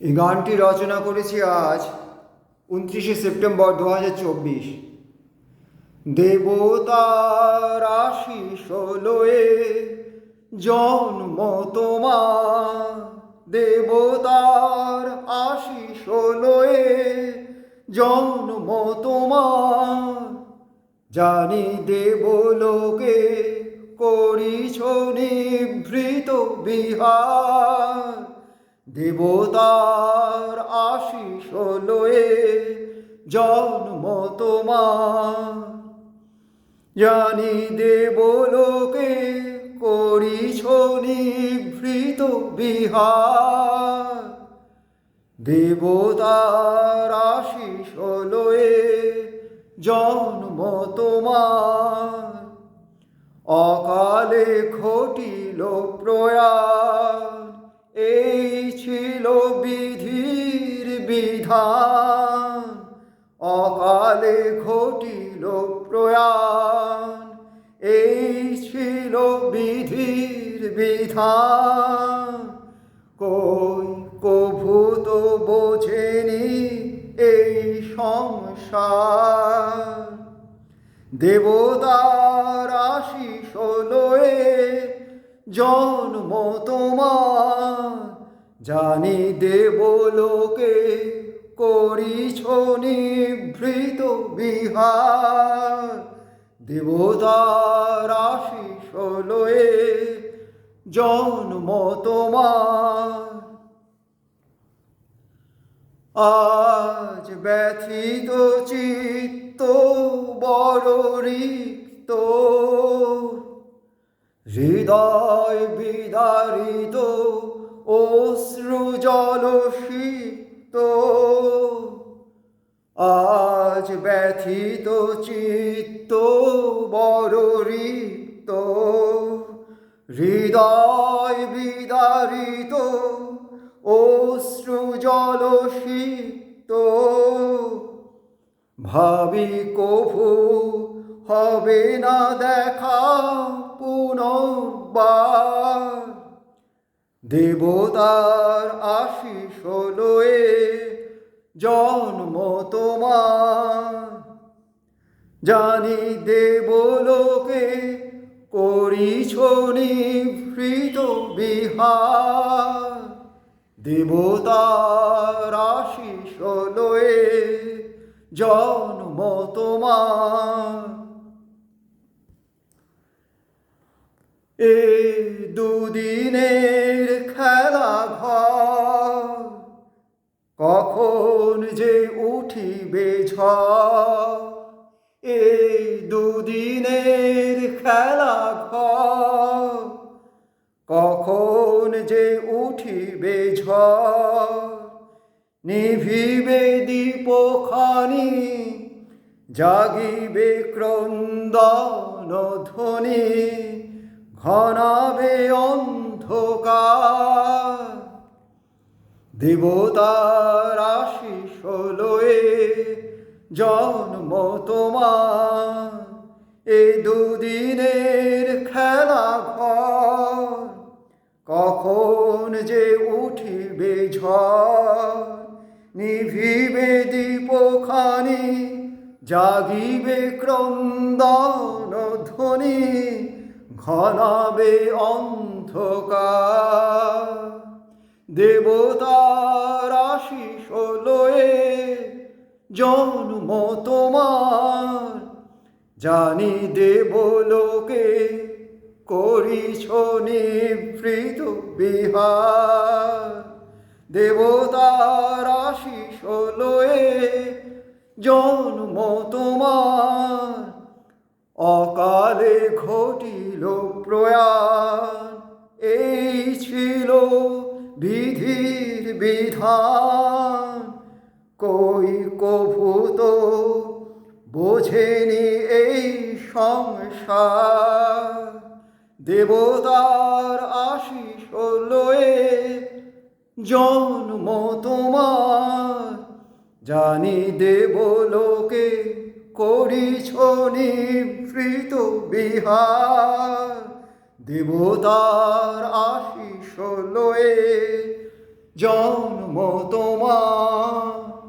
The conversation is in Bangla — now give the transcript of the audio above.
এই গানটি রচনা করেছি আজ উনত্রিশে সেপ্টেম্বর দু হাজার চব্বিশ। দেবতার আশিস লয়ে জন্ম তোমার। দেবতার আশিস লয়ে জন্ম তোমার। জানি দেবলোকে করিছ নিভৃত বিহার। দেবতার আশিস লয়ে জন্ম তোমার। জানি দেবলোকে করিছ নিভৃত বিহার। দেবতার আশিস লয়ে জন্ম তোমার। অকালে ঘটিল প্রয়াণ ঘটিল প্রয়াণ, এই ছিল বিধির বিধান। কই কভু তো বোঝেনি এই সংসার। দেবতার আশিস লয়ে জন্ম তোমার। জানি দেবলোকে করিছ নিভৃত বিহার। দেবতার আশিস লয়ে জন্ম তোমার। আজ ব্যথিত চিত্ত বড় রিক্ত। হৃদয় বিদারিত অশ্রু জলসিক্ত আজ ব্যথিত চিত্ত বড় রিক্ত, হৃদয় বিদারিত, অশ্রু জলসিক্ত। ভাবি কভু হবে না দেখা পুনর্বার, দেবতার আশিস লয়ে জন্ম তোমার জানি দেবলোকে করিছ নিভৃত বিহার। দেবতার আশিস লয়ে জন্ম তোমার এ দুদিনের কখন যে উঠিবে ঝড়, এই দুদিনের খেলা ঘর, কখন যে উঠিবে ঝড়, নিভিবে দীপখানি, জাগিবে ক্রন্দন ধ্বনি ঘনাবে অন্ধকার। দেবতার আশিস লয়ে জন্ম তোমার। এ দুদিনের খেলা ঘর, কখন যে উঠিবে ঝড়, নিভিবে দীপখানি, জাগিবে ক্রন্দন ধ্বনি ঘনাবে অন্ধকার। দেবতার আশিস লয়ে জন্ম তোমার। জানি দেবলোকে করিছ নিভৃত বিহার। দেবতার আশিস লয়ে জন্ম তোমার। অকালে ঘটিল প্রয়াণ এই বিধান। কই কভু তো বোঝেনি এই সংসার। দেবতার আশিস লয়ে জন্ম তোমার। জানি দেব লোকে করিছ নিভৃত বিহার। দেবতার আশিস লয়ে ジョンのもとは